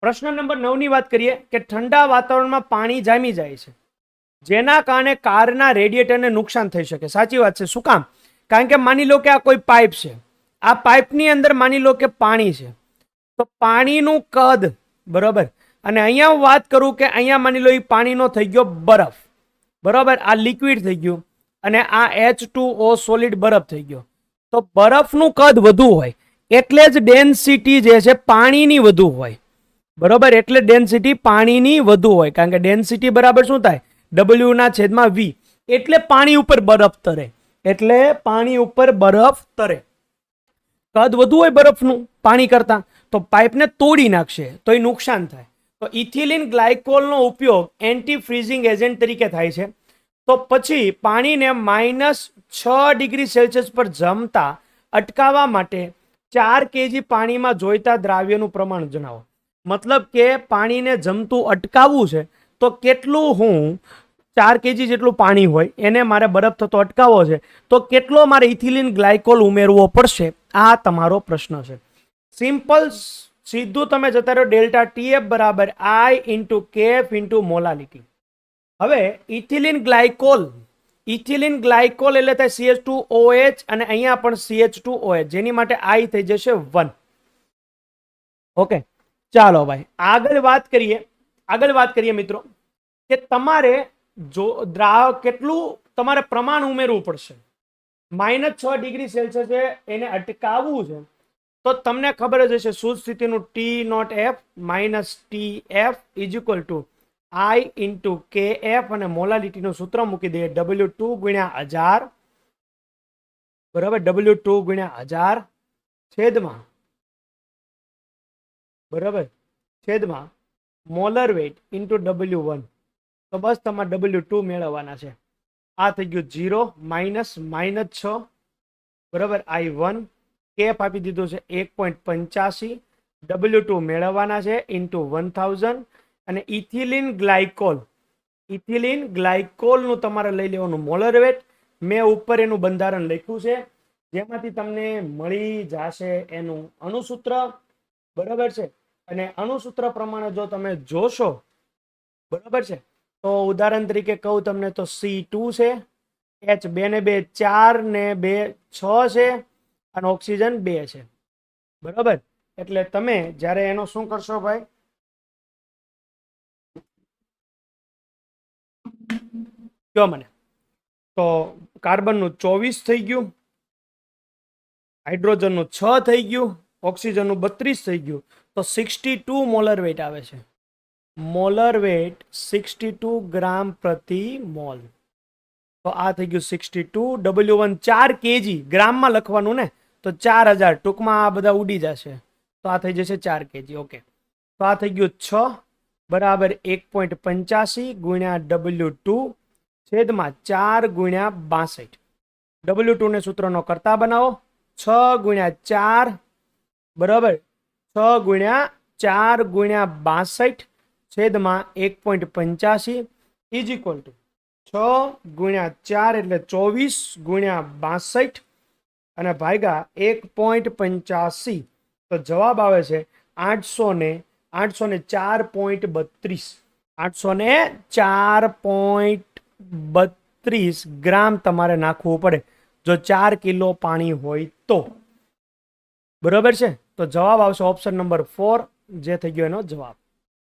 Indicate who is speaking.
Speaker 1: પ્રશ્ન નંબર નવની વાત કરીએ કે ઠંડા વાતાવરણમાં પાણી જામી જાય છે. જેના કારણે કારના રેડિએટરને નુકસાન થઈ શકે. સાચી વાત છે. શું કામ? કારણ કે માની લો કે આ કોઈ પાઇપ છે. આ પાઇપની અંદર માની લો કે પાણી છે. તો પાણીનું કદ, બરાબર? અને અહીંયા હું વાત કરું કે અહીંયા માની લો એ પાણીનો થઈ ગયો બરફ. બરાબર? આ લિક્વિડ થઈ ગયું. અને આ એચ ટુ ઓ સોલિડ બરફ થઈ ગયો. તો બરફનું કદ વધુ હોય. એટલે જ ડેન્સિટી જે છે પાણીની વધુ હોય. બરોબર? એટલે ડેન્સિટી પાણીની વધુ હોય. કારણ કે ડેન્સિટી બરાબર શું થાય? ડબલ્યુ ના છેદમાં વી એટલે પાણી ઉપર બરફ તરે. એટલે પાણી ઉપર બરફ તરે. કદ વધુ હોય બરફનું પાણી કરતાં, તો પાઇપને તોડી નાખશે, તો એ નુકસાન થાય. તો ઇથિલિન ગ્લાયકોલનો ઉપયોગ એન્ટી ફ્રીઝિંગ એજન્ટ તરીકે થાય છે. તો પછી પાણીને માઇનસ છ ડિગ્રી સેલ્સિયસ પર જમતા, અટકાવવા માટે ચાર કેજી પાણીમાં જોઈતા દ્રાવ્યનું પ્રમાણ જણાવો. મતલબ કે પાણીને જમતું અટકાવવું છે, તો કેટલું હું ચાર કેજી જેટલું પાણી હોય એને મારે બરફ થતો અટકાવવો છે, તો કેટલો મારે ઇથિલિન ગ્લાયકોલ ઉમેરવો પડશે? આ તમારો પ્રશ્ન છે. સિમ્પલ સીધું તમે જતા રહ્યો ડેલ્ટા ટીએફ બરાબર I into K F into molality હવે ઇથિલિન ગ્લાયકોલ ઇથિલિન ગ્લાયકોલ એટલે થાય સીએચ ટુ ઓએચ અને અહીંયા પણ સીએચ ટુ ઓએચ જેની માટે આઈ થઈ જશે વન ઓકે ચાલો ભાઈ, આગળ વાત કરીએ, આગળ વાત કરીએ મિત્રો, કે તમારે જો દ્રાવ કેટલું તમારે પ્રમાણ ઉમેરવું પડશે. માઇનસ છ ડિગ્રી સેલ્સિયસ એને અટકાવવું છે, તો તમને ખબર જ હશે શુદ્ધ સ્થિતિનું T naught F minus T F is equal to I into K F અને મોલાલિટીનું સૂત્ર મૂકી દઈએ ડબલ્યુ ટુ ગુણ્યા હજાર, બરાબર ડબલ્યુ ટુ ગુણ્યા હજાર છેદમાં બરાબર? છેદમાં molar weight into W one તો બસ તમારે ડબલ્યુ ટુ મેળવવાના છે. આ થઈ ગયું જીરો માઇનસ માઇનસ છ. બરાબર? આઈ વન કેપ આપી દીધું છે એક પોઈન્ટ પંચ્યાસી. ડબલ્યુ ટુ મેળવવાના છે ઇન્ટુ વન થાઉઝન્ડ અને ઇથિલિન ગ્લાયકોલ ઇથિલિન ગ્લાયકોલનું તમારે લઈ લેવાનું મોલર વેટ મેં ઉપર એનું બંધારણ લખ્યું છે. જેમાંથી તમને મળી જશે એનું અણુસૂત્ર બરાબર છે? અને અણુસૂત્ર પ્રમાણે જો તમે જોશો, બરાબર છે? તો ઉદાહરણ તરીકે કહું તમને તો સી ટુ છે એચ બે ને બે, ચાર ને બે, છ છે, અને ઓક્સિજન બે છે. બરાબર? એટલે તમે જ્યારે એનો શું કરશો ભાઈ? કયો મને. તો કાર્બનનું ચોવીસ થઈ ગયું, હાઇડ્રોજનનું છ થઈ ગયું, ઓક્સિજનનું બત્રીસ થઈ ગયું. તો સિક્સટી ટુ મોલર વેટ આવે છે. Molar weight sixty two gram પ્રતિ મોલ તો આ થઈ ગયું સિક્સટી ટુ ડબલ્યુ વન ચાર કેજી ગ્રામમાં લખવાનું ને? તો ચાર હજાર. ટૂંકમાં આ બધા ઉડી જશે. તો આ થઈ જશે ચાર કેજી ઓકે. તો આ થઈ ગયું છ બરાબર એક પોઈન્ટ પંચ્યાસી ગુણ્યા ડબલ્યુ ટુ છેદમાં ચાર ગુણ્યા બાસઠ. ડબલ્યુ ટુને સૂત્રનો કરતા બનાવો. છ ગુણ્યા ચાર બરાબર છ ગુણ્યા ચાર ગુણ્યા બાસઠ છેદમાં એક પોઈન્ટ પંચ્યાસી ઇઝ ઇક્વલ ટુ છ ગુણ્યા ચાર એટલે ચોવીસ ગુણ્યા બાસઠ અને ભાગ્યા એક પોઈન્ટ પંચ્યાસી. તો જવાબ આવે છે આઠસો ને આઠસો ને ચાર પોઈન્ટ બત્રીસ. આઠસો ને ચાર પોઈન્ટ બત્રીસ ગ્રામ તમારે નાખવું પડે. જો ચાર કિલો પાણી હોય તો. બરાબર છે? તો જવાબ આવશે ઓપ્શન નંબર ફોર જે થઈ ગયો એનો જવાબ.